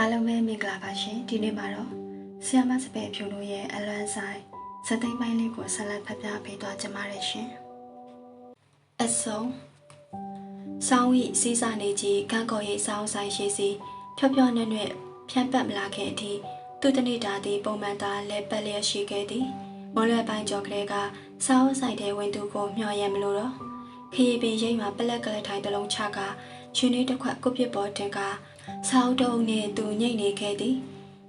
အားလုံးပဲမင်္ဂလာပါရှင်ဒီနေ့မှာတော့ဆီယမစပယ်ဖြူလို့ရဲ့အလွမ်းဆိုင်စသိမ့်ပိုင်းလေးကိုဆက်လက်ဖတ်ပြပေးသွားကြပါရရှင်အစုံဆောင်းဤစီးစာနေကြီးကန်းကော်ရိပ်ဆောင်းဆိုင်ရှိစီဖြော့ဖြော့နဲ့နဲ့ဖြန့်ပတ်မလာခဲ့အထိသူတနေ့တာသည်ပုံမှန်သာလဲပတ်လျက်ရှိခဲ့သည်မော်လွယ်ပိုင်းကျော်ကလေးကဆောင်းဆိုင်တဲ့ဝင်သူကိုမျှော်ရမလို့တော့ခရီးပင်ရိပ်မှာပလက်ကလေးထိုင်တစ်လုံးချကရှင်လေးတစ်ခွက်ကုတ်ပစ်ပေါ်တင်က ဆောင်းတုံးနှင့်သူညိတ်နေခဲ့သည်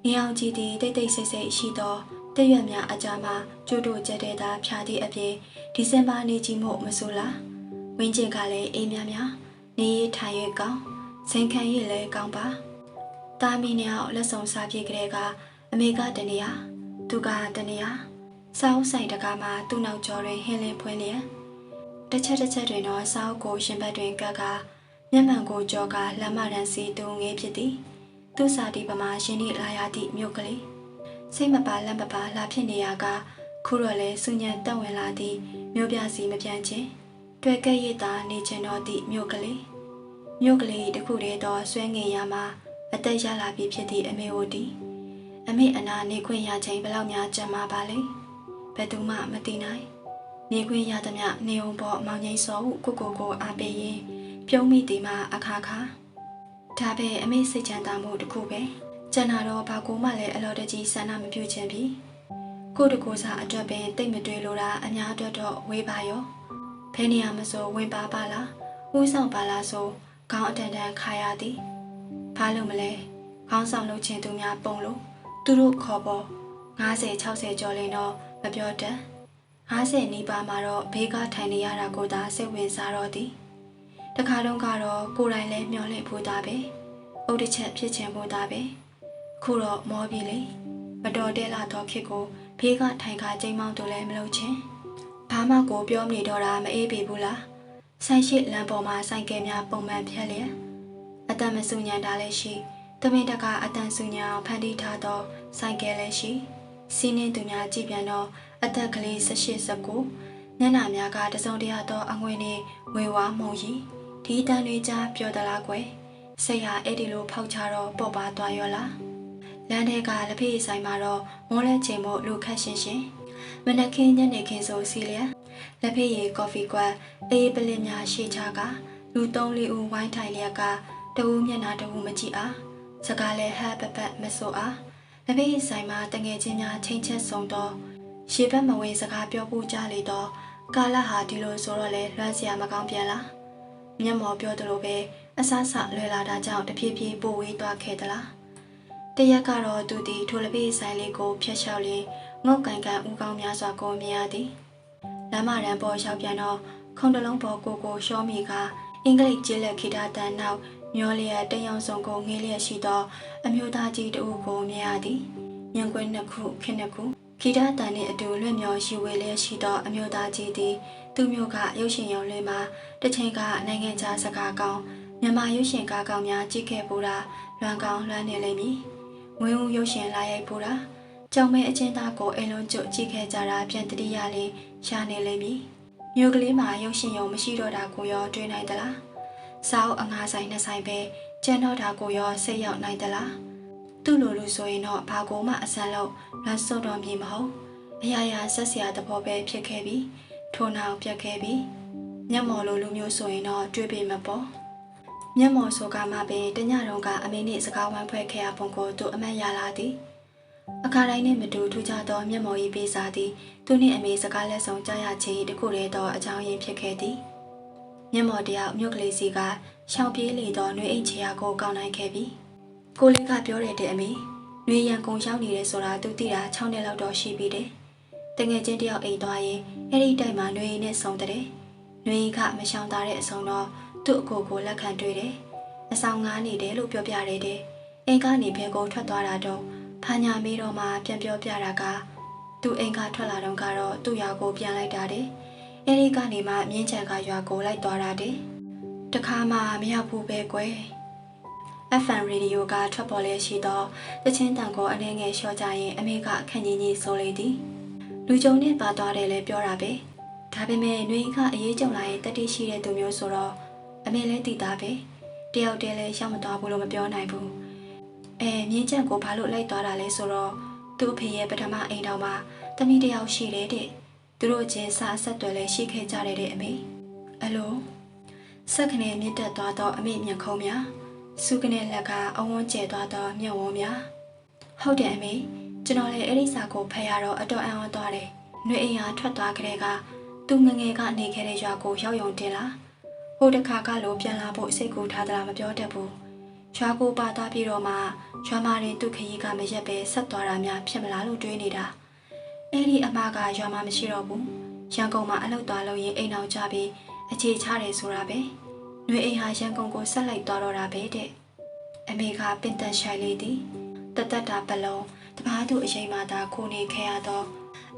နေအောင်ကြည့်သည်တိတ်တိတ်ဆိတ်ဆိတ်ရှိသောတရွက်များအကြမှာကျိုးတို့ကျတဲ့သာဖြာသည့်အပြင်ဒီဇင်ဘာနေကြီးမို့မဆိုလားဝင်းကျင်ကလည်းအေးများများနေရထိုင်ရကောင်းဇင်ခံရလည်းကောင်းပါတာမီနဲ့အောင်လက်ဆောင်စားပြေကလေးကအမေကတနေရသူကတနေရစောင်းဆိုင်တကားမှာသူ့နောက်ကျော်တွင်ဟင်းလင်းဖွင့်လျက်တစ်ချက်တစ်ချက်တွင်တော့စောင်းကိုရှင်ဘက်တွင်ကက်က မျက်မှန်ကိုကြောကလမ်းမတန်းစီတူငေးဖြစ်သည်သူ့စာတီပမာရှင်ဤလာရသည့်မြို့ကလေးစိတ်မပါလက်မပါလာဖြစ်နေရကခုတော့လဲစုညံတက်ဝင်လာသည့်မြို့ပြစီမပြန်ချင်းတွေ့ကဲ့ရတာနေချင်တော့သည့်မြို့ကလေးမြို့ကလေးတစ်ခုတည်းသောဆွဲငင်ရမှာအသက်ရလာပြီဖြစ်သည့်အမေဝတီအမေအနာနေခွင့်ရချိန်ဘယ်လောက်များကြံမှာပါလဲဘယ်သူမှမသိနိုင်နေခွင့်ရသမျှနေုံပေါ်မောင်ငိမ့်စောဟုကိုကိုကိုအားပေးရင် ပြုံးမိတီမှအခါခါဒါပဲအမေစိတ်ချမ်းသာမှုတစ်ခုပဲကျန်တာတော့ဘာကိုမှလည်းအလော်တကြီးဆန္ဒမပြုခြင်းပြီကိုတကူစားအတွက်ပင်တိတ်မတွေးလို့တာအများအတွက်တော့ဝေးပါရောဖဲနေရမစိုးဝင်ပါပါလားဥဆောင်ပါလားဆိုခေါင်းအတန်တန်ခါရသည်ဘာလို့မလဲခေါင်းဆောင်လုပ်ခြင်းသူများပုံလို့သူတို့ခေါ်ပေါ်50 60ကျော်လင်းတော့မပြောတတ်50နီးပါးမှာတော့ဘေးကထိုင်နေရတာကိုသာစိတ်ဝင်စားတော့သည် တခါတုန်းကတော့ကိုယ်တိုင်လည်းမျောလင့်ဖို့သားပဲအုတ်တစ်ချက်ဖြစ်ချင်ဖို့သားပဲခုတော့မောပြီလေမတော်တဲ့လာတော့ခစ်ကိုဖေးကထိုင်ခါချိန်မောင်းတို့လည်းမလုပ်ချင်းဘာမှကိုပြောမနေတော့တာမအေးပြီဘူးလားဆိုင်ရှိလမ်းပေါ်မှာဆိုင်ကယ်များပုံမှန်ဖြတ်လျက်အတန်မစုညံတာလည်းရှိတမင်တကအတန်စုညံအောင်ဖန်တီးထားသောဆိုင်ကယ်လည်းရှိစီးနှင်းသူများကြည့်ပြန်တော့အသက်ကလေး18 19ညနာများကတစုံတရာသောအငွေနှင့်ဝေဝါမှုံကြီး ဒီတန်တွေကြားပြောသလားကွယ်စိတ်ဟာအဲ့ဒီလိုဖောက်ချတော့ပေါ့ပါသွားရောလားလမ်းထဲကလက်ဖေးဆိုင်မှာတော့မောလဲချိန်မို့လူခတ်ရှင်းရှင်းမနက်ခင်းညနေခင်းဆိုစီလျက်လက်ဖေးရီကော်ဖီကွက်အေးပလင်များရှေ့ချကလူသုံးလေးဦးဝိုင်းထိုင်လျက်ကတဝူးမျက်နှာတဝူးမကြည့်အားစကားလဲဟပ်ပပမဆိုအားလက်ဖေးဆိုင်မှာတငယ်ချင်းများချင်းချက်ဆုံးတော့ရှေ့ဘက်မဝင်စကားပြောဖို့ကြလေတော့ကာလဟာဒီလိုဆိုတော့လဲလွှမ်းစရာမကောင်းပြန်လား မျက်မော်ပြောသလိုပဲအဆဆလွယ်လာတာကြောင့်တဖြည်းဖြည်းပိုဝေးသွားခဲ့သလားတရက်ကတော့သူသည်ထိုလပိဆိုင်လေးကိုဖျက်လျှောက်ရင်းငုတ်ကန်ကန်ဦးကောင်းများစွာကိုမြင်ရသည်လမ်းမတန်းပေါ်ရောက်ပြန်တော့ခုံတလုံးပေါ်ကိုကိုရှောမိကအင်္ဂလိပ်ကျစ်လက်ခိတာတန်နောက်မျောလျက်တယောင်စုံကိုငေးလျက်ရှိသော အမျိုးသားကြီးတဦးကိုမြင်ရသည်ညံကွင်းနှစ်ခုခင်းနှစ်ခုခိတာတန်နှင့်အတူလွင့်မျောရှိဝေလျက်ရှိသောအမျိုးသားကြီးသည် သူမျိုးကရုပ်ရှင်ရုံလွင်မှာတစ်ချိန်ကနိုင်ငံခြားစကားကောင်းမြန်မာရုပ်ရှင်ကားကောင်းများကြည့်ခဲ့ပူတာလွမ်းကောင်းလွမ်းနေလိမ့်မည်။ဝင်းဦးရုပ်ရှင်လာရိုက်ပူတာကြောင်မဲအချင်းသားကိုအိမ်လုံးကျုပ်ကြည့်ခဲ့ကြတာပြန်တတိယလေးရှာနေလိမ့်မည်။မြို့ကလေးမှာရုပ်ရှင်ရုံမရှိတော့တာကိုရောတွေးနိုင်သလား။စားအုပ်အငါဆိုင်နှစ်ဆိုင်ပဲကျန်တော့တာကိုရောစိတ်ရောက်နိုင်သလား။သူ့လိုလူဆိုရင်တော့ဘာကိုမှအဆန်းလို့လွမ်းစော့တော်မြည်မဟုတ်။အရာရာဆက်စရာသဘောပဲဖြစ်ခဲ့ပြီး ထို့နောက်ပြတ်ခဲ့ပြီးမျက်မော်လိုလူမျိုးဆိုရင်တော့တွေးပေမပေါ်မျက်မော်ဆိုကမှပင်တညတုန်းကအမေနှင့်စကားဝိုင်းဖွဲ့ခဲ့ရပုံကိုသူအမတ်ရလာသည်အခါတိုင်းနှင့်မတူထူးခြားသောမျက်မော်၏ပေးစာသည်သူနှင့်အမေစကားလက်ဆောင်ကြားရခြင်းတခုတည်းသောအကြောင်းရင်းဖြစ်ခဲ့သည်မျက်မော်တယောက်မြို့ကလေးစီကရှောင်ပြေးလေသောနှွေအိတ်ချရာကိုကောင်းနိုင်ခဲ့ပြီကိုလေးကပြောရတဲ့အမေနှွေရန်ကုန်ရောက်နေတယ်ဆိုတာသူသိတာ6နှစ်လောက်တော့ရှိပြီတဲ့ တငယ်ချင်းတယောက်အိမ်သွားရင်အဲ့ဒီတိုင်မှာနှွေရည်နဲ့ဆုံတဲ့။နှွေရည်ကမရှောင်တာတဲ့အဆုံတော့သူ့အကိုကိုလက်ခံတွေ့တယ်။အဆောင်ငားနေတယ်လို့ပြောပြရတယ်တဲ့။အိမ်ကနေဘဲကိုထွက်သွားတာတော့ဖာညာမေးတော့မှပြန်ပြောပြတာကသူ့အိမ်ကထွက်လာတော့ကတော့သူ့ရွာကိုပြန်လိုက်တာတဲ့။အဲ့ဒီကနေမှမြင်းချံကရွာကိုလိုက်သွားတာတဲ့။တခါမှမရောက်ဘူးပဲကွယ်။ FM ရေဒီယိုကထွက်ပေါ်လျက်ရှိသောတချင်းတန်ကိုအနေငယ်လျှော့ကြရင်အမေကခန့်ကြီးကြီးဆိုလေသည်။ လူကြုံနဲ့ပါသွားတယ်လဲပြောတာပဲဒါပေမဲ့နှွေကအရေးကြုံလာရင်တတိရှိတဲ့သူမျိုးဆိုတော့အမေလဲတည်တာပဲတယောက်တည်းလဲရောက်မသွားဘူးလို့မပြောနိုင်ဘူးအဲမြင်းချက်ကိုဘာလို့လိုက်သွားတာလဲဆိုတော့သူ့အဖေရဲ့ပထမအိမ်တော်မှာတမီးတစ်ယောက်ရှိတယ်တဲ့သူတို့ချင်းစာဆက်တွယ်လဲရှိခဲ့ကြတယ်တဲ့အမေအလိုဆက်ခနဲ့မြင့်တက်သွားတော့အမေမျက်ခုံးများစုကနေလက်ကအဝန်းကျဲသွားတော့မျက်ဝန်းများဟုတ်တယ်အမေ ကျွန်တော်လည်းအဲ့ဒီစာကိုဖတ်ရတော့အတော်အံ့ဩသွားတယ်။နှွေအိမ်ဟာထွက်သွားကြတဲ့ကသူငငယ်ကနေခဲ့တဲ့ရွာကိုရောက်ယုံတင်လာ။ဟိုတခါကလိုပြန်လာဖို့စိတ်ကူထားသလားမပြောတတ်ဘူး။ရွာကိုပါသွားပြီးတော့မှရွာမရင်သူ့ခရီးကမရက်ပဲဆက်သွားတာများဖြစ်မလားလို့တွေးနေတာ။အဲ့ဒီအမကရွာမှာမရှိတော့ဘူး။ရန်ကုန်မှာအလုပ်သွားလို့ရင်အိမ်အောင်ကြပြီးအခြေချတယ်ဆိုတာပဲ။နှွေအိမ်ဟာရန်ကုန်ကိုဆက်လိုက်သွားတော့တာပဲတဲ့။အမေကပင်တန်ရှိုင်လေးသည်တသက်တာပလုံး တပားသူအချိန်မှသာခိုနေခဲ့ရသော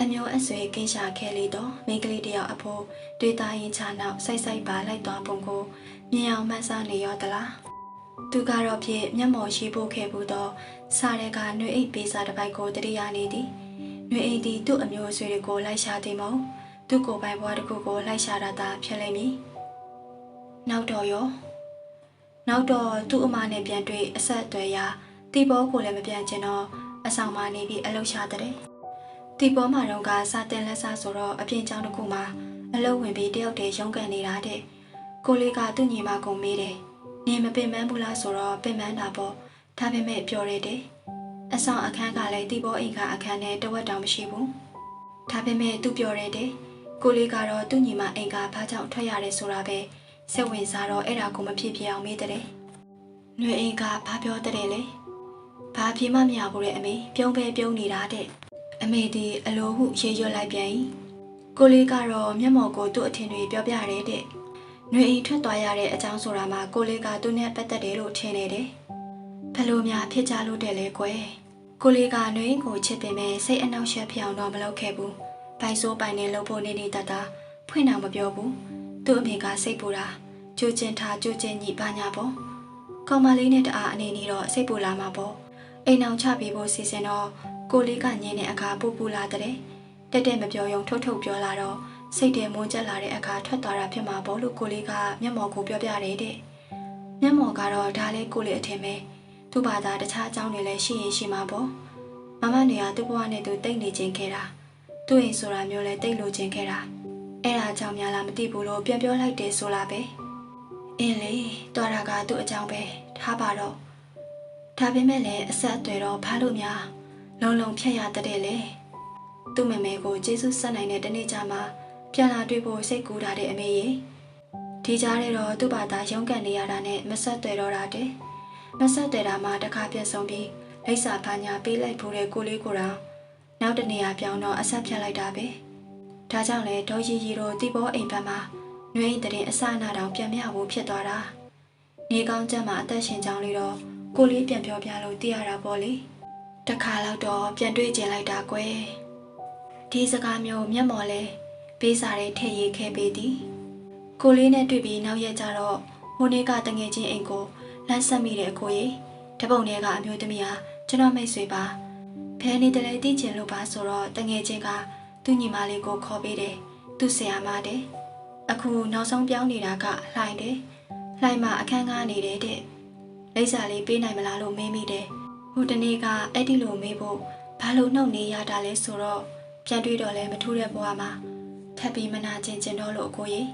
အမျိုးအဆွေကင်းရှာခဲ့လေတော့မိန်းကလေးတယောက်အဖို့တွေ့သားရင်ချနောက်စိုက်စိုက်ပါလိုက်သွားပုံကိုမြင်အောင်မှန်းဆနေရောသလားသူကတော့ဖြင့်မျက်မှော်ရှိဖို့ခဲ့ဘူးတော့စားတဲ့ကနှွေအိတ်ပေးစာတစ်ပိုက်ကိုတတိယနေသည်နှွေအိတ်သည်သူ့အမျိုးအဆွေတွေကိုလိုက်ရှာသည်မဟုတ်သူ့ကိုယ်ပိုင်ဘွားတစ်ခုကိုလိုက်ရှာတာသာဖြစ်လိမ့်မည်နောက်တော့ရောနောက်တော့သူ့အမနဲ့ပြန်တွေ့အဆက်အသွယ်ရာတီဘောကိုလည်းမပြန်ချင်တော့ အဆောင်မှာနေပြီးအလုပ်ရှာတဲ့တီဘောမှာတော့ကစာတင်လက်စားဆိုတော့အပြင်ကျောင်းတစ်ခုမှာအလုပ်ဝင်ပြီးတယောက်တည်းရုန်းကန်နေတာတဲ့ကိုလေးကသူ့ညီမကိုမေးတယ်နေမပင်ပန်းဘူးလားဆိုတော့ပင်ပန်းတာပေါ့ဒါပေမဲ့ပြောရတဲ့အဆောင်အခန်းကလည်းတီဘောအိမ်ကအခန်းနဲ့တဝက်တောင်မရှိဘူးဒါပေမဲ့သူပြောရတဲ့ကိုလေးကတော့သူ့ညီမအိမ်ကဘာကြောင့်ထွက်ရတယ်ဆိုတာပဲစိတ်ဝင်စားတော့အဲ့ဒါကိုမဖြစ်ဖြစ်အောင်မေးတဲ့။နှွေအိမ်ကဘာပြောတဲ့လဲ။ ဘာပြေမမရဘူးတဲ့အမေပြုံးပဲပြုံးနေတာတဲ့အမေဒီအလိုဟုရေရွတ်လိုက်ပြန်၏ကိုလေးကတော့မျက်မှော်ကိုသူ့အထင်တွေပြောပြတယ်တဲ့။နှွေအိမ်ထွက်သွားရတဲ့အကြောင်းဆိုတာမှာကိုလေးကသူနဲ့ပတ်သက်တယ်လို့ထင်နေတယ်။ဘယ်လိုများဖြစ်ကြလို့တဲ့လဲကွယ်။ကိုလေးကနှွေအိမ်ကိုချစ်ပင်မဲ့စိတ်အနှောက်အယှက်ဖြစ်အောင်တော့မလုပ်ခဲ့ဘူး။ပိုင်စိုးပိုင်နေလို့ဖို့နေနေတတ်တာဖွင့်အောင်မပြောဘူး။သူ့အမေကစိတ်ပူတာကြိုကျင်ထားကြိုကျင်ညိပါညာပေါ့။ကောင်မလေးနဲ့တအားအနေနဲ့တော့စိတ်ပူလာမှာပေါ့။ အိမ်အောင်ချပြီးဖို့စီစဉ်တော့ကိုလေးကညင်းတဲ့အခါပူပူလာတဲ့တက်တက်မပြောယုံထုတ်ထုတ်ပြောလာတော့စိတ်ထဲမွန်းကျက်လာတဲ့အခါထွက်သွားတာဖြစ်မှာပေါ့လို့ကိုလေးကမျက်မှော်ကိုပြောပြတယ်တဲ့မျက်မှော်ကတော့ဒါလေးကိုလေးအထင်ပဲသူ့ဘာသာတခြားအကြောင်းတွေလည်းရှိရင်ရှိမှာပေါ့မမနေကသူ့ဘဝနဲ့သူတိတ်နေခြင်းခဲ့တာသူ့အိမ်ဆိုတာမျိုးလဲတိတ်လိုခြင်းခဲ့တာအဲ့ဒါကြောင့်များလားမသိဘူးလို့ပြန်ပြောလိုက်တယ်ဆိုလားပဲအင်းလေတော်တာကသူ့အကြောင်းပဲထားပါတော့ ဒါပေမဲ့လည်းအဆက်အသွယ်တော့ဖားလို့များလုံလုံဖြတ်ရတဲ့လေသူ့မမေကိုကျေးဇူးဆက်နိုင်တဲ့တနေ့ကျမှပြန်လာတွေ့ဖို့စိတ်ကူးတာတဲ့အမေရေဒီကြားထဲတော့သူ့ဘာသာရုန်းကန်နေရတာနဲ့မဆက်သွယ်တော့တာတဲ့မဆက်သွယ်တာမှတစ်ခါပြန်ဆုံးပြီးလိပ်စာဖာညာပေးလိုက်ဖို့တဲ့ကိုလေးကိုတော့နောက်တနေရာပြောင်းတော့အဆက်ဖြတ်လိုက်တာပဲဒါကြောင့်လေဒေါ်ရီရီတို့တီဘောအိမ်ဘက်မှာနှွေးတဲ့အစအနာတောင်ပြန်မြဖို့ဖြစ်သွားတာနေကောင်းချက်မှာအသက်ရှင်ကြောင်းလေးတော့ ကိုလေးပြန်ပြောပြလို့သိရတာပေါ့လေတခါတော့တော့ပြန်တွေ့ကျင်လိုက်တာကွယ်ဒီစကားမျိုးမျက်မှော်လဲပေးစာတွေထည့်ရေးခဲ့ပေသည်ကိုလေးနဲ့တွေ့ပြီးနောက်ရက်ကျတော့ဟိုနေ့ကတငယ်ချင်းအိမ်ကိုလမ်းဆက်မိတဲ့အကိုကြီးတပုံထဲကအမျိုးသမီးဟာကျွန်တော်မိတ်ဆွေပါဖဲနေတယ်လေသိချင်လို့ပါဆိုတော့တငယ်ချင်းကသူ့ညီမလေးကိုခေါ်ပေးတယ်သူ့ဆရာမတဲ့အခုနောက်ဆုံးပြောင်းနေတာကလှိုင်တယ်လှိုင်မှာအခန်းကားနေတယ်တဲ့ လိပ်စာလေးပေးနိုင်မလားလို့မေးမိတယ်ဟိုတနေ့ကအဲ့ဒီလိုမေးဖို့ဘာလို့နှုတ်နေရတာလဲဆိုတော့ပြန်တွေ့တော့လဲမထူးတဲ့ဘဝမှာထပ်ပြီးမနာကျင်ကျင်တော့လို့အကိုကြီး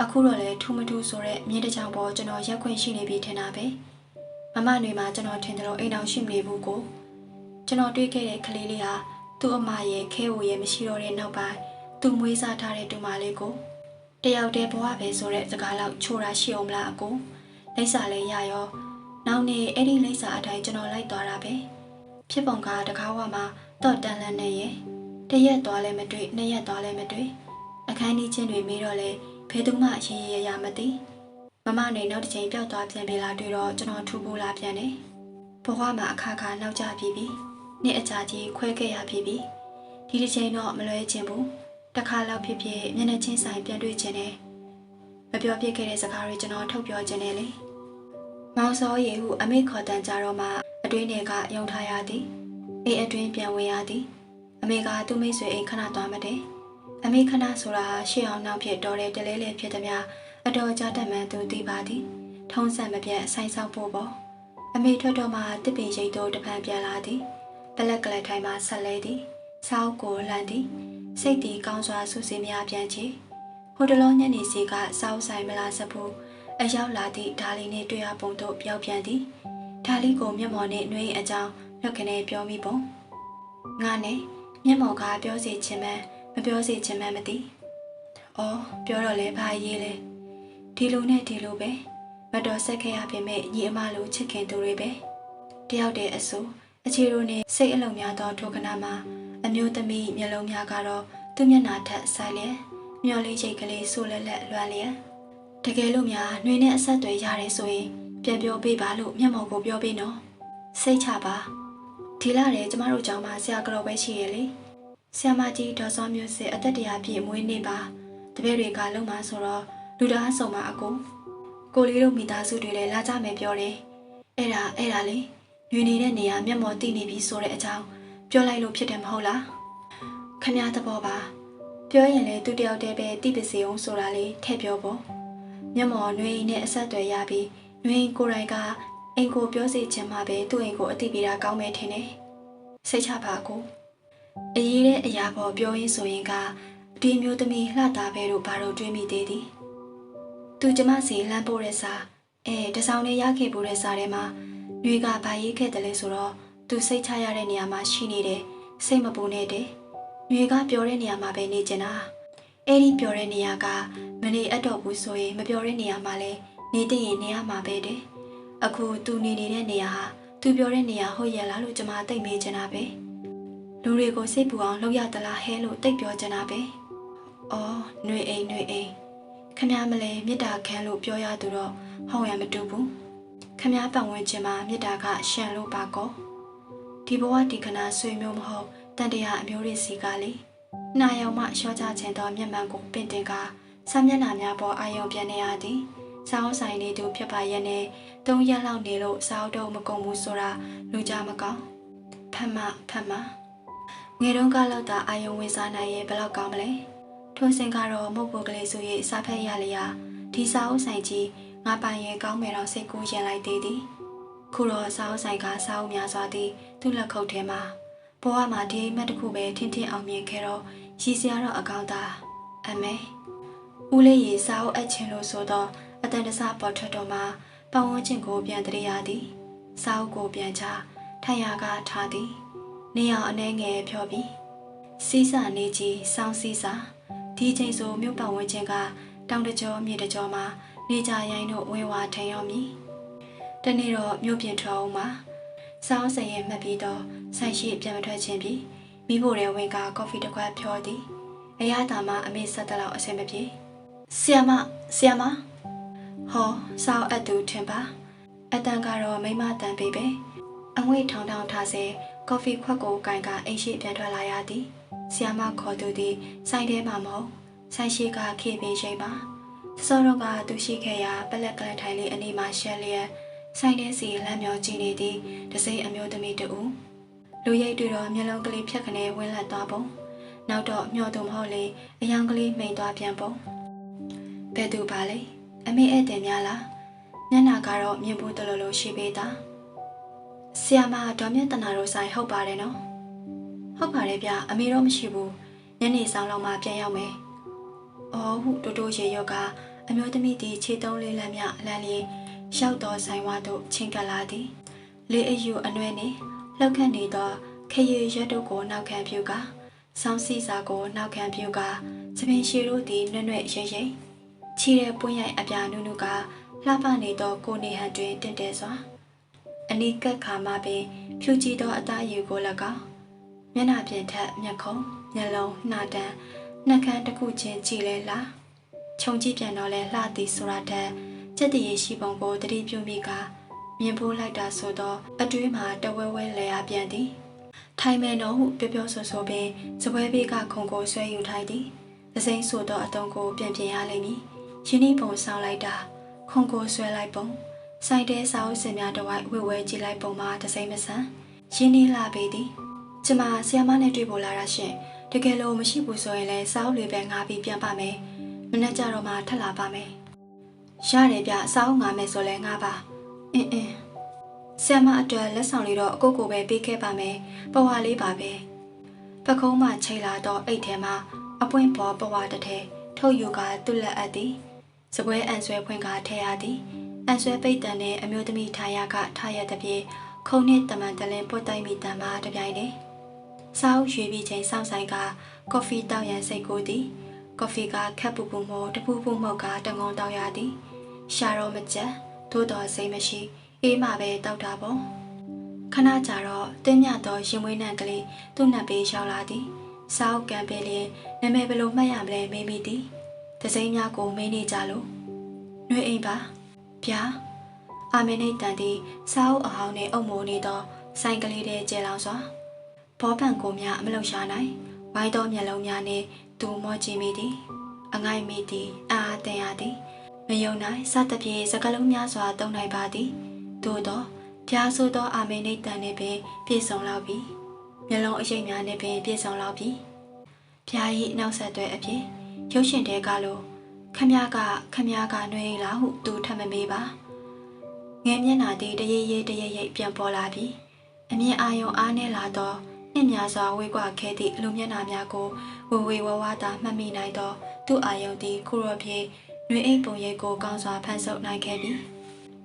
အခုတော့လဲထူးမထူးဆိုတဲ့မြင်းတစ်ချောင်းပေါ်ကျွန်တော်ရက်ခွင့်ရှိနေပြီထင်တာပဲမမຫນွေမှာကျွန်တော်ထင်တယ်လို့အိမ်အောင်ရှိမနေဘူးကိုကျွန်တော်တွေ့ခဲ့တဲ့ကလေးလေးဟာသူ့အမရဲ့ခဲဝရဲ့မရှိတော့တဲ့နောက်ပိုင်းသူ့မွေးစားထားတဲ့တူမလေးကိုတယောက်တည်းဘဝပဲဆိုတဲ့စကားလောက်ချိုးတာရှိအောင်မလားအကိုလိပ်စာလည်းရရော နောက်နေ့အဲ့ဒီလိပ်စာအတိုင်းကျွန်တော်လိုက်သွားတာပဲဖြစ်ပုံကတကားဝမှာတော့တန်လန့်နေရဲ့တရက်သွားလဲမတွေ့နှစ်ရက်သွားလဲမတွေ့အခန်းကြီးချင်းတွေမေးတော့လဲဘယ်သူမှအရင်ရရမသိမမနေနောက်တစ်ချိန်ပျောက်သွားပြန်ပြီလားတွေ့တော့ကျွန်တော်ထူပူလာပြန်တယ်ဘဝမှာအခါခါနောက်ကျပြီပြီနှစ်အကြာကြီးခွဲခဲ့ရပြီပြီဒီတစ်ချိန်တော့မလွဲချင်ဘူးတခါလောက်ဖြစ်ဖြစ်မျက်နှာချင်းဆိုင်ပြန်တွေ့ခြင်းနဲ့မပြောပြခဲ့တဲ့စကားတွေကျွန်တော်ထုတ်ပြောခြင်းနဲ့လေ မောင်စောရေဟုအမိခေါ်တန်ကြတော့မှအတွင်းထဲကယုံထားရသည်အိမ်အတွင်းပြန်ဝင်ရသည်အမေကသူ့မိတ်ဆွေအိမ်ခဏသွားမတဲ့အမေခဏဆိုတာရှေ့အောင်နောက်ဖြစ်တော်တဲ့တလဲလဲဖြစ်သည်များအတော်ကြတတ်မှန်သူသိပါသည် ထုံးစံမပြတ်ဆိုင်ဆောက်ဖို့ပေါ့အမေထွက်တော့မှတစ်ပင်ရိတ်တို့တပံပြန်လာသည်ပလက်ကလေးထိုင်မှဆက်လဲသည်စောက်ကိုလှန်သည်စိတ်တီကောင်းစွာဆူစီများပြန်ချေဟိုတလုံးညနေစီကစောက်ဆိုင်မလားစဘူး အရောက်လာသည့်ဒါလီနှင့်တွေ့ရပုံတို့ပြောက်ပြန်သည်ဒါလီကိုမျက်မော်နှင့်နှွေးအကြောင်းလက်ကနေပြောမိပုံငါနဲ့မျက်မော်ကပြောစီခြင်းမှမပြောစီခြင်းမှမသိ။အော်ပြောတော့လဲဘာရေးလဲဒီလိုနဲ့ဒီလိုပဲမတော်ဆက်ခဲ့ရပြင်မဲ့ညီအမလိုချစ်ခင်သူတွေပဲတယောက်တည်းအဆိုအခြေတို့နဲ့စိတ်အလုံးများသောထိုကနာမှာအမျိုးသမီးမျက်လုံးများကတော့သူ့မျက်နှာထက်ဆိုင်လျက်မျောလေးချိတ်ကလေးဆူလက်လက်လွှမ်းလျက် တကယ်လို့များနှွေနဲ့အဆက်အသွယ်ရတယ်ဆိုရင်ပြန်ပြောပေးပါလို့မျက်မှောင်ကိုပြောပေးနော်စိတ်ချပါဒီလာတယ်ကျမတို့ကျောင်းမှာဆရာကတော့ပဲရှိရလေဆရာမကြီးဒေါ်စောမျိုးစစ်အသက်တရာပြည့်မွေးနေ့ပါတပည့်တွေကလုံမှာဆိုတော့လူသားဆုံမှာအကိုကိုလေးတို့မိသားစုတွေလည်းလာကြမယ်ပြောတယ်အဲ့ဒါအဲ့ဒါလေညွေနေတဲ့နေရာမျက်မှော်တိနေပြီဆိုတဲ့အကြောင်းပြောလိုက်လို့ဖြစ်တယ်မဟုတ်လားခမည်းသဘောပါပြောရင်လေသူတယောက်တည်းပဲတိပစီအောင်ဆိုတာလေးထည့်ပြောပေါ့ မျက်မှော်နှွေးနဲ့အဆက်အသွယ်ရပြီးနှွေးကိုယ်တိုင်ကအိမ်ကိုပြောစီချင်မှပဲသူ့အိမ်ကိုအတိပေးတာကောင်းမယ်ထင်တယ်စိတ်ချပါကိုအရေးတဲ့အရာပေါ်ပြောရင်းဆိုရင်ကဒီမျိုးသမီးလှတာပဲလို့ဘာလို့တွေးမိသေးသည်သူကျမစီလမ်းပို့တဲ့စာအဲတစောင်းလေးရခဲ့ပို့တဲ့စာထဲမှာနှွေးကဘာရေးခဲ့တယ်လဲဆိုတော့သူစိတ်ချရတဲ့နေရာမှာရှိနေတယ်စိတ်မပူနဲ့တဲ့နှွေကပြောတဲ့နေရာမှာပဲနေကျင်တာ အဲ့ဒီပြောတဲ့နေရာကမနေအပ်တော့ဘူးဆိုရင်မပြောတဲ့နေရာမှာလဲနေတဲ့ရင်နေရာမှာပဲတဲ့အခုသူနေနေတဲ့နေရာဟာသူပြောတဲ့နေရာဟုတ်ရဲ့လားလို့ကျွန်မသိမေးချင်တာပဲလူတွေကိုစိတ်ပူအောင်လုပ်ရသလားဟဲလို့တိတ်ပြောချင်တာပဲအော်ຫນွေအိမ်ຫນွေအိမ်ခမည်းမလဲမေတ္တာခံလို့ပြောရသူတော့ဟောင်းရမတူဘူးခမည်းပတ်ဝန်းကျင်မှာမေတ္တာကရှန်လို့ပါကောဒီဘဝဒီခဏဆွေမျိုးမဟုတ်တန်တရားအမျိုးတွေစီကလေ နှာရောင်မှရှော့ချခြင်းသောမျက်မှန်ကိုပင့်တင်ကဆမ်းမျက်နှာများပေါ်အာယုံပြန်နေရသည်စောင်းဆိုင်နေသူဖြစ်ပါရဲ့နဲ့သုံးရက်လောက်နေလို့စောင်းတော့မကုန်ဘူးဆိုတာလူကြမကောင်းဖတ်မဖတ်မငယ်တုန်းကလောက်သာအာယုံဝင်စားနိုင်ရဲ့ဘယ်လောက်ကောင်းမလဲထိုးစင်ကတော့မုတ်ပုတ်ကလေးဆို၍စားဖက်ရလျာဒီစာအုပ်ဆိုင်ကြီးငါပိုင်ရဲ့ကောင်းမယ်တော့စိတ်ကူးရင်လိုက်သေးသည်ခုတော့စာအုပ်ဆိုင်ကစာအုပ်များစွာသည်သူ့လက်ခုပ်ထဲမှာဘဝမှာဒီအိမ်မက်တစ်ခုပဲထင်းထင်းအောင်မြင်ခဲ့တော့ ရည်စရာတော့အကောင်းသားအမေဦးလေးရေစာအုပ်အပ်ချင်လို့ဆိုတော့အတန်တဆပေါ်ထွက်တော့မှပတ်ဝန်းကျင်ကိုပြန်တရရသည်စာအုပ်ကိုပြန်ချထိုင်ရကထားသည် နေအောင်အနှဲငယ်ဖြောပြီးစီးစာနေကြီးစောင်းစီးစာဒီချိန်ဆိုမြို့ပတ်ဝန်းကျင်ကတောင်တကြောမြေတကြောမှာနေကြရိုင်းတို့ဝင်းဝါထိုင်ရောမည်တနေ့တော့မြို့ပြင်ထွက်အောင်မှာစောင်းစရင်မှတ်ပြီးတော့ဆိုင်ရှိပြန်မထွက်ခြင်းပြီး မိဖို့တဲ့ဝင်ကကော်ဖီတစ်ခွက်ဖြောသည်အရသာမှအမေဆက်တလောက်အဆင်မပြေဆီယမဆီယမဟောစောင်းအပ်သူထင်ပါအတန်ကတော့မိမတန်ပေပဲအငွေထောင်ထောင်ထားစေကော်ဖီခွက်ကိုကင်ကအိမ်ရှိပြန်ထွက်လာရသည်ဆီယမခေါ်သူသည်ဆိုင်ထဲမှာမဟုတ်ဆိုင်ရှိကခေပင်ရှိပါစောတော့ကသူရှိခဲ့ရာပလက်ကလထိုင်လေးအနီးမှာရှက်လျက်ဆိုင်ထဲစီလမ်းမြော်ကြည့်နေသည့်တစိမ့်အမျိုးသမီးတူ လူရိပ်တွေ့တော့မျက်လုံးကလေးဖြတ်ခနဲဝင်းလက်သွားပုံနောက်တော့မျောသူမဟုတ်လေအယောင်ကလေးမိန်သွားပြန်ပုံဘယ်သူပါလဲအမေဧည့်သည်များလားမျက်နာကတော့မြင်ဖို့တလို့လို့ရှိပေးတာဆီယာမဒေါ်မြင့်တနာတို့ဆိုင်ဟုတ်ပါတယ်နော်ဟုတ်ပါတယ်ဗျအမေတော့မရှိဘူးညနေဆောင်လောက်မှပြန်ရောက်မယ်အော်ဟုတိုးတိုးရေရော့ကအမျိုးသမီးဒီခြေသုံးလေးလက်မြအလန်းလေးရောက်တော်ဆိုင်ဝါတို့ချင်းကပ်လာသည်လေးအယူအနှဲနေ လှုပ်ခတ်နေသောခရီးရက်တို့ကိုနောက်ခံပြုကဆောင်းစီစာကိုနောက်ခံပြုကသပင်ရှိတို့သည်နှွဲ့နှွဲ့ရိပ်ရိပ်ချီတဲ့ပွင့်ရိုက်အပြာနုနုကလှပနေသောကိုနေဟန်တွင်တင့်တယ်စွာအနီးကပ်ခါမှပင်ဖြူကြည့်သောအသားရည်ကို၎င်းမျက်နှာပြင်ထက်မျက်ခုံးမျက်လုံးနှာတန်းနှာခမ်းတစ်ခုချင်းကြည်လဲလားခြုံကြည့်ပြန်တော့လဲလှသည်ဆိုတာတည်းစက်တရေရှိပုံကိုတတိပြုမိက မြင်ဖို့လိုက်တာဆိုတော့အတွေးမှာတဝဲဝဲလဲရပြန်သည်ထိုင်မယ်တော့ဟုပြောပြောဆိုဆိုပင်စပွဲဘေးကခုံကိုဆွဲယူထိုက်သည်သစိမ့်ဆိုသောအတုံးကိုပြန်ပြင်ရလိမ့်မည်ယင်းဤပုံဆောင်လိုက်တာခုံကိုဆွဲလိုက်ပုံဆိုင်တဲစာအုပ်စင်များတဝိုက်ဝဲဝဲကြည့်လိုက်ပုံမှာတစိမ့်မဆန်ရင်းနှီးလာပေသည်ကျမဆီယမနဲ့တွေ့ဖို့လာတာရှင်တကယ်လို့မရှိဘူးဆိုရင်လည်းစာအုပ်လေးပဲငါပြီးပြန်ပါမယ်မနေ့ကျတော့မှထပ်လာပါမယ်ရတယ်ဗျစာအုပ်ငါမယ်ဆိုလဲငါပါ အင်းအင်းဆဆရာမအတွက်လက်ဆောင်လေးတော့အကိုကိုပဲပေးခဲ့ပါမယ်ပဝါလေးပါပဲပကုံးမှချိတ်လာတော့အိတ်ထဲမှာအပွင့်ပေါ်ပဝါတစ်ထဲထုတ်ယူကသူ့လက်အပ်သည်စပွဲအန်ဆွဲဖွင့်ကထဲရသည်အန်ဆွဲပိတ်တန်နဲ့အမျိုးသမီးထားရကထားရတဲ့ပြေခုံနှင့်တမန်တလင်ပုတ်တိုက်မိတန်မှာတပြိုင်တည်းစားအုပ်ရွေပြီးချိန်စောင့်ဆိုင်ကကော်ဖီတောက်ရန်စိတ်ကိုသည်ကော်ဖီကခက်ပူပူမို့တပူပူမောက်ကတငုံတောက်ရသည်ရှာတော့မကြက် သို့တော်စိတ်မရှိအေးမှပဲတောက်တာပေါ့ခဏကြာတော့တင်းမြသောရင်မွေးနှံကလေးသူ့နှက်ပေးရောက်လာသည်စောက်ကံပေးလျင်နာမည်ဘယ်လိုမှတ်ရမလဲမေးမိသည်တစိမ့်များကိုမေးနေကြလို့နှွေအိမ်ပါဗျာအာမင်းနေတန်သည်စားအုပ်အဟောင်းနှင့်အုပ်မိုးနေသောဆိုင်ကလေးတဲ့ကျဲလောင်စွာဘောပန်ကိုများမလုံရှာနိုင်ဝိုင်းသောမျက်လုံးများနှင့်သူမောကြည့်မိသည်အငိုက်မိသည်အာအသင်ရသည် မယုံနိုင်စသဖြင့်စကလုံးများစွာတုံနိုင်ပါသည်သို့သောဖျားဆိုးသောအာမင်းနေတန်နှင့်ပင်ပြည့်စုံလောက်ပြီမျက်လုံးအရိပ်များနှင့်ပင်ပြည့်စုံလောက်ပြီဖျား၏နောက်ဆက်တွဲအဖြစ်ရုပ်ရှင်တဲကလို့ခမည်းကခမည်းကနှွေးလာဟုသူထပ်မမေးပါငယ်မျက်နာသည်တရေရေတရေရိပ်ပြန်ပေါ်လာပြီးအမြင်အာယုံအားနေလာသောနှစ်များစွာဝေးကွာခဲသည့်အလူမျက်နာများကိုဝေဝေဝဝသာမှတ်မိနိုင်သောသူ့အာယုံသည်ခုရော့ဖြင့် နှွေအိတ်ပုံရိပ်ကိုကောင်းစွာဖန်ဆုပ်နိုင်ခဲ့ပြီ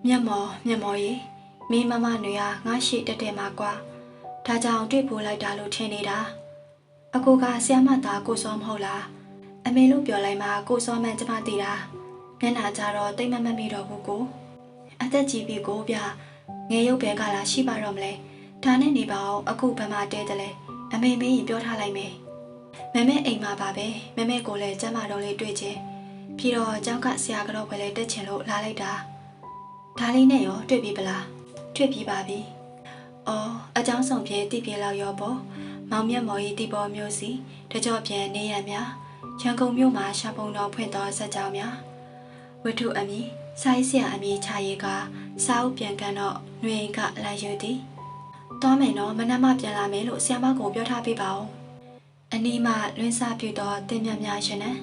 မျက်မော်မျက်မော်ရီမင်းမမနွေဟာငါရှိတက်တယ်မှာကွာဒါကြောင့်တွေ့ပို့လိုက်တာလို့ထင်နေတာအကူကဆီယမသားကိုစောမဟုတ်လားအမေလို့ပြောလိုက်မှကိုစောမှန်ကျမသိတာမျက်နှာကြတော့တိတ်မမတ်မိတော့ဘူးကိုအသက်ကြီးပြီကိုဗျငယ်ရုပ်ပဲကလာရှိပါတော့မလဲဒါနဲ့နေပါအောင်အခုဘယ်မှာတဲတယ်လဲအမေမေးရင်ပြောထားလိုက်မယ်မမဲအိမ်မှာပါပဲမမဲကိုလည်းကျမတော်လေးတွေ့ချင်း ပြီးတော့ကျောင်းကဆရာကတော့ပဲလဲတက်ချင်လို့လာလိုက်တာဒါလေးနဲ့ရောတွေ့ပြီပလားတွေ့ပြီပါပြီအော်အကြောင်းဆောင်ပြေတိပြေလောက်ရောပေါ့မောင်မြတ်မော်ကြီးတိပေါ်မျိုးစီတကြော့ပြန်နေရများရန်ကုန်မြို့မှာရှာပုံတော်ဖွင့်တော်ဆက်ကြောင်းများဝတ္ထုအမည်စိုင်းဆရာအမည်ချရေးကစာအုပ်ပြန်ကန်တော့ຫນွေကလာယူသည်သွားမယ်နော်မနက်မှပြန်လာမယ်လို့ဆရာမကိုပြောထားပေးပါဦးအနီးမှလွင်းစားပြူသောတင်းမြတ်များရှင်နဲ့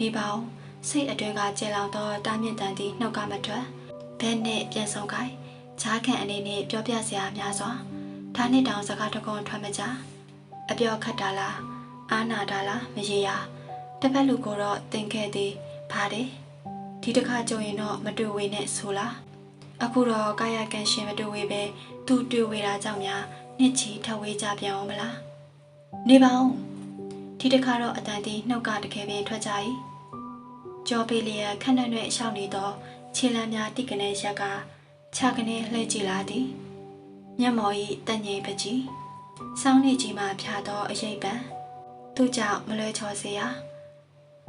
နေပါဦး စိတ်အတွင်းကကျေလောင်သောတားမြင့်တန်သည့်နှုတ်ကမထွက်ဘဲနဲ့ပြန်ဆောင်ခိုင်းဈာခံအနေနဲ့ပြောပြစရာများစွာဒါနဲ့တောင်စကားတကုံထွက်မကြအပြောခတ်တာလားအာနာတာလားမရေရာတစ်ဖက်လူကိုတော့တင်ခဲ့သည်ဗါတယ်ဒီတစ်ခါကြုံရင်တော့မတွေ့ဝေနဲ့ဆိုလားအခုတော့ကာယကံရှင်မတွေ့ဝေပဲသူတွေ့ဝေတာကြောင့်များနှစ်ချီထဝေးကြပြန်အောင်မလားနေပါဦးဒီတစ်ခါတော့အတန်တီနှုတ်ကတကယ်ပင်ထွက်ကြ၏ ကြောပေးလျက်ခဏနဲ့ရှောက်နေသောခြေလမ်းများတိကနေရက်ကခြာကနေလှည့်ကြည့်လာသည်မျက်မော်၏တညိပကြီးစောင်းနေကြီးမှဖြာသောအရေးပံသူ့ကြောင့်မလွဲချော်စေရ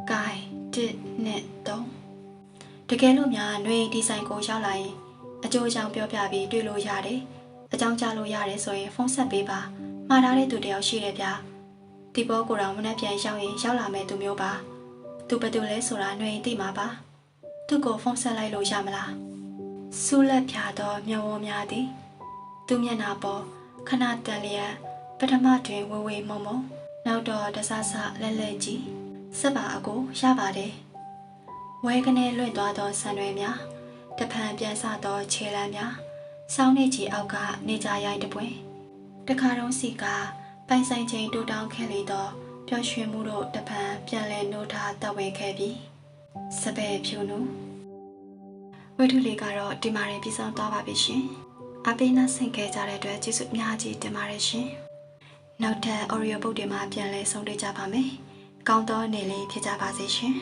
ဂိုင်တစ်နဲ့သုံးတကယ်လို့များຫນွေဒီဇိုင်းကိုရောက်လာရင်အကျိုးအကြောင်းပြောပြပြီးတွေ့လို့ရတယ်အကြောင်းကြားလို့ရတယ်ဆိုရင်ဖုန်းဆက်ပေးပါမှားထားတဲ့သူတယောက်ရှိတယ်ဗျဒီဘောကိုတော့မနှက်ပြန်ရောက်ရင်ရောက်လာမယ်သူမျိုးပါ သူဘယ်သူလဲဆိုတာຫນွေသိမှာပါသူ့ကိုဖုန်းဆက်လိုက်လို့ရမလားဆူလက်ဖြာသောမျက်ဝန်းများသည်သူမျက်နာပေါ်ခဏတန်လျက်ပထမတွင်ဝေဝေမုံမုံနောက်တော့တဆဆလဲလဲကြည့်ဆက်ပါအကိုရပါတယ်ဝဲကနေလွင့်သွားသောဆန်တွေများတဖန်ပြန်ဆသောခြေလမ်းများစောင်းနေကြီးအောက်ကနေကြရိုက်တပွင့်တခါတုံးစီကပိုင်ဆိုင်ချိန်တိုးတောင်းခဲ့လေသော ပျော်ရွှင်မှုတို့တဖန်ပြန်လဲနှိုးထားတပ်ဝင်ခဲ့ပြီးစပယ်ဖြူနုဝိထုလေးကတော့ဒီမာရင်ပြီးဆုံးသွားပါပြီရှင်အပိနာဆင်ခဲ့ကြတဲ့အတွက်ကျေးဇူးအများကြီးတင်ပါတယ်ရှင်နောက်ထပ် Oreo ပုတ်တွေမှာပြန်လဲဆုံးတွေ့ကြပါမယ်ကောင်းသောနေ့လေးဖြစ်ကြပါစေရှင်